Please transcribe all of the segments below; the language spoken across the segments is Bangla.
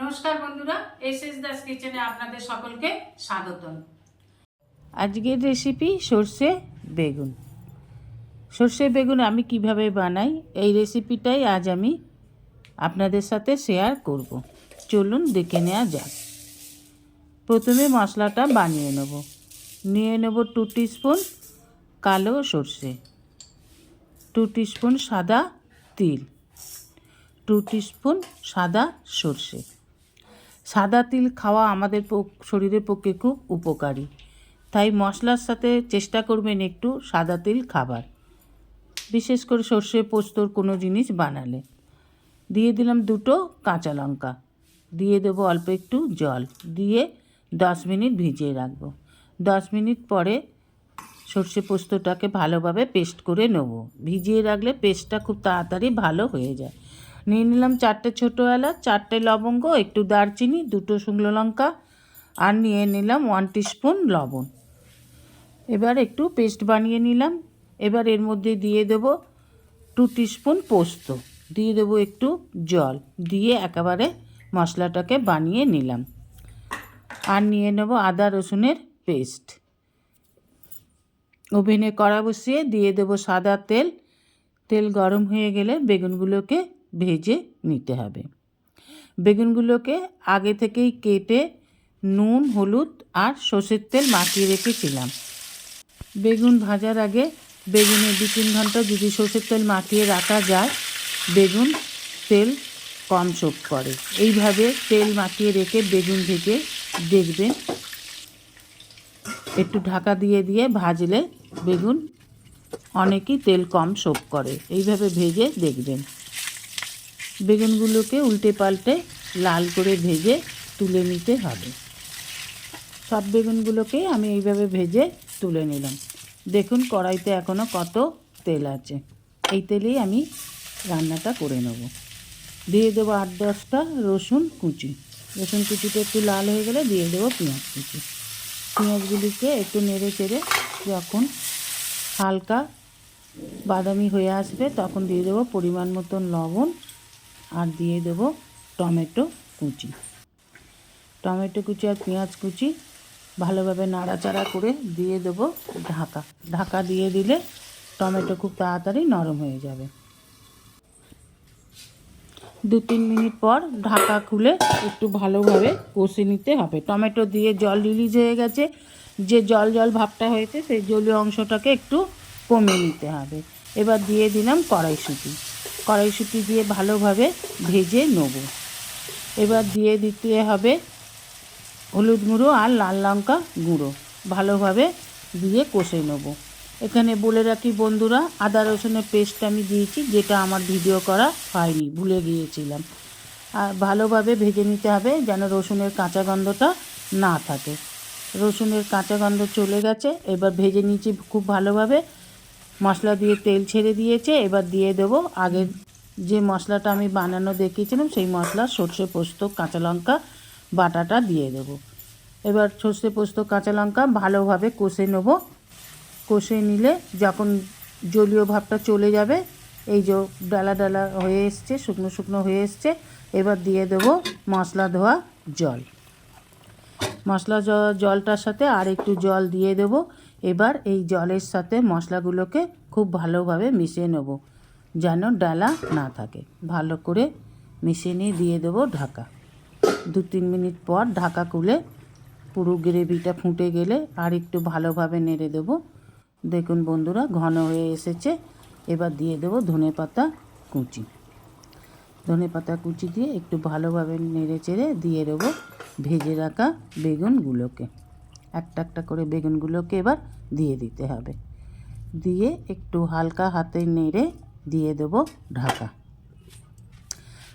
নমস্কার বন্ধুরা এস এস দাস কিচেনে আপনাদের সকলকে স্বাগতম। আজকের রেসিপি সর্ষে বেগুন। সর্ষে বেগুন আমি কীভাবে বানাই, এই রেসিপিটাই আজ আমি আপনাদের সাথে শেয়ার করব। চলুন দেখে নেওয়া যাক। প্রথমে মশলাটা বানিয়ে নেব। নিয়ে নেব টু স্পুন কালো সর্ষে টু স্পুন সাদা তিল টু স্পুন সাদা সর্ষে। সাদা তিল খাওয়া আমাদের শরীরের পক্ষে খুব উপকারী। তাই মশলার সাথে চেষ্টা করবেন একটু সাদা তিল খাবার। বিশেষ করে সর্ষে পোস্তর কোনো জিনিস বানালে। দিয়ে দিলাম দুটো কাঁচা লঙ্কা। দিয়ে দেবো অল্প একটু জল। দিয়ে দশ মিনিট ভিজিয়ে রাখব। দশ মিনিট পরে সর্ষে পোস্তটাকে ভালোভাবে পেস্ট করে নেব। ভিজিয়ে রাখলে পেস্টটা খুব তাড়াতাড়ি ভালো হয়ে যায়। নিয়ে নিলাম চারটে ছোটো এলাচ, চারটে লবঙ্গ, একটু দারচিনি, দুটো শুকনো লঙ্কা, আর নিয়ে নিলাম ওয়ান স্পুন লবণ। এবার একটু পেস্ট বানিয়ে নিলাম। এবার এর মধ্যে দিয়ে দেব টু স্পুন পোস্ত। দিয়ে দেবো একটু জল। দিয়ে একেবারে মশলাটাকে বানিয়ে নিলাম। আর নিয়ে নেব আদা রসুনের পেস্ট ওভেনে কড়া বসিয়ে দিয়ে দেবো সাদা তেল। তেল গরম হয়ে গেলে বেগুনগুলোকে ভেজে নিতে হবে। বেগুনগুলোকে আগে থেকেই কেটে নুন, হলুদ আর সর্ষের তেল মাখিয়ে রেখেছিলাম। বেগুন ভাজার আগে বেগুনে দু তিন ঘণ্টা যদি সর্ষের তেল মাখিয়ে রাখা যায়, বেগুন তেল কম শোক করে। এইভাবে তেল মাখিয়ে রেখে বেগুন ভেজে দেখবেন। একটু ঢাকা দিয়ে দিয়ে ভাজলে বেগুন অনেকই তেল কম শোক করে। এইভাবে ভেজে দেখবেন। বেগুনগুলোকে উল্টে পাল্টে লাল করে ভেজে তুলে নিতে হবে। সব বেগুনগুলোকে আমি এইভাবে ভেজে তুলে নিলাম। দেখুন কড়াইতে এখনও কত তেল আছে। এই তেলেই আমি রান্নাটা করে নেব। দিয়ে দেবো আট দশটা রসুন কুচি। রসুন কুচিটা একটু লাল হয়ে গেলে দিয়ে দেবো পেঁয়াজ কুচি। পেঁয়াজগুলিকে একটু নেড়ে চেড়ে যখন হালকা বাদামি হয়ে আসবে তখন দিয়ে দেবো পরিমাণ মতন লবণ আর দিয়ে দেবো টমেটো কুচি। টমেটো কুচি আর পেঁয়াজ কুচি ভালোভাবে নাড়াচাড়া করে দিয়ে দেবো ঢাকা। ঢাকা দিয়ে দিলে টমেটো খুব তাড়াতাড়ি নরম হয়ে যাবে। দু তিন মিনিট পর ঢাকা খুলে একটু ভালোভাবে কষে নিতে হবে। টমেটো দিয়ে জল রিলিজ হয়ে গেছে। যে জল জল ভাবটা হয়েছে সেই জলীয় অংশটাকে একটু কমিয়ে নিতে হবে। এবার দিয়ে দিলাম কড়াইশুঁটি। কড়াইশুঁটি দিয়ে ভালোভাবে ভেজে নেব। এবার দিয়ে দিতে হবে হলুদ গুঁড়ো আর লাল লঙ্কা গুঁড়ো। ভালোভাবে দিয়ে কষে নেব। এখানে বলে রাখি বন্ধুরা, আদা রসুনের পেস্ট আমি দিয়েছি, যেটা আমার ভিডিও করা হয়নি, ভুলে গিয়েছিলাম। আর ভালোভাবে ভেজে নিতে হবে যেন রসুনের কাঁচা গন্ধটা না থাকে। রসুনের কাঁচা গন্ধ চলে গেছে, এবার ভেজে নিয়েছি খুব ভালোভাবে মশলা দিয়ে তেল ছেড়ে দিয়েছে, এবার দিয়ে দেবো। আগের যে মশলাটা আমি বানানো দেখিয়েছিলাম, সেই মশলা সর্ষে পোস্ত, কাঁচা লঙ্কা, বাটাটা দিয়ে দেবো। এবার সর্ষে পোস্ত, কাঁচা লঙ্কা ভালোভাবে কষে নেব। কষে নিলে যখন জলীয় ভাবটা চলে যাবে, এই যে ডালা ডালা হয়ে এসছে, শুকনো শুকনো হয়ে এসছে, এবার দিয়ে দেবো মশলা ধোয়া জল। মশলা জলটার সাথে আর একটু জল দিয়ে দেব। এবার এই জলের সাথে মশলাগুলোকে খুব ভালোভাবে মিশিয়ে নেব, যেন ডালা না থাকে। ভালো করে মিশিয়ে নিয়ে দিয়ে দেবো ঢাকা। দু তিন মিনিট পর ঢাকা খুলে পুরো গ্রেভিটা ফুটে গেলে আর একটু ভালোভাবে নেড়ে দেবো। দেখুন বন্ধুরা, ঘন হয়ে এসেছে। এবার দিয়ে দেবো ধনে পাতা কুচি। ধনে পাতা কুচি দিয়ে একটু ভালোভাবে নেড়ে চেড়ে দিয়ে দেবো ভেজে রাখা বেগুনগুলোকে। একটা একটা করে বেগুনগুলোকে এবার দিয়ে দিতে হবে। দিয়ে একটু হালকা হাতে নেড়ে দিয়ে দেবো ঢাকা।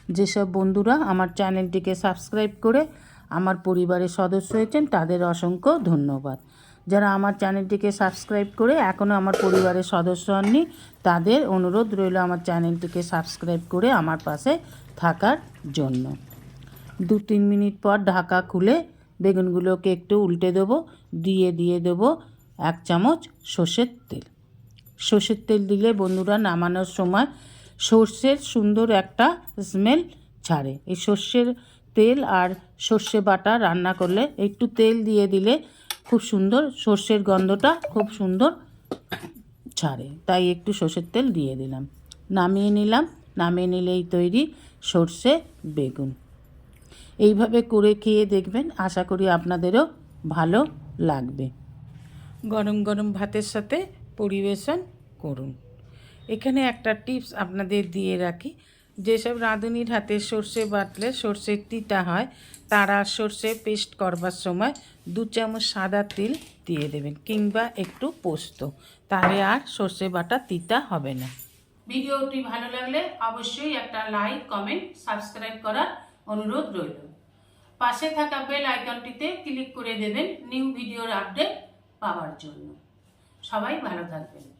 যেসব বন্ধুরা আমার চ্যানেলটিকে সাবস্ক্রাইব করে আমার পরিবারের সদস্য হয়েছেন, তাদের অসংখ্য ধন্যবাদ। যারা আমার চ্যানেলটিকে সাবস্ক্রাইব করে এখনও আমার পরিবারের সদস্য হননি, তাদের অনুরোধ রইল আমার চ্যানেলটিকে সাবস্ক্রাইব করে আমার পাশে থাকার জন্য। দু তিন মিনিট পর ঢাকা খুলে বেগুনগুলোকে একটু উল্টে দেবো, দিয়ে দিয়ে দেবো এক চামচ সর্ষের তেল। সর্ষের তেল দিলে বন্ধুরা নামানোর সময় সর্ষের সুন্দর একটা স্মেল ছাড়ে। এই সর্ষের তেল আর সর্ষে বাটা রান্না করলে একটু তেল দিয়ে দিলে খুব সুন্দর সর্ষের গন্ধটা খুব সুন্দর ছাড়ে। তাই একটু সর্ষের তেল দিয়ে দিলাম। নামিয়ে নিলাম। নামিয়ে নিলেই তৈরি সর্ষে বেগুন। এইভাবে করে খেয়ে দেখবেন। আশা করি আপনাদেরও ভালো লাগবে। গরম গরম ভাতের সাথে পরিবেশন করুন। এখানে একটা টিপস আপনাদের দিয়ে রাখি। যেসব রাঁধুনির হাতে সর্ষে বাটলে সর্ষের তিতা হয়, তারা সর্ষে পেস্ট করবার সময় দু চামচ সাদা তিল দিয়ে দেবেন কিংবা একটু পোস্ত। তাহলে আর সর্ষে বাটা তিতা হবে না। ভিডিওটি ভালো লাগলে অবশ্যই একটা লাইক, কমেন্ট, সাবস্ক্রাইব করার অনুরোধ রইল। পাশে থাকা বেল আইকনটিতে ক্লিক করে দেবেন নিউ ভিডিওর আপডেট। পাওয়ার জন্য। সবাই ভালো থাকবেন।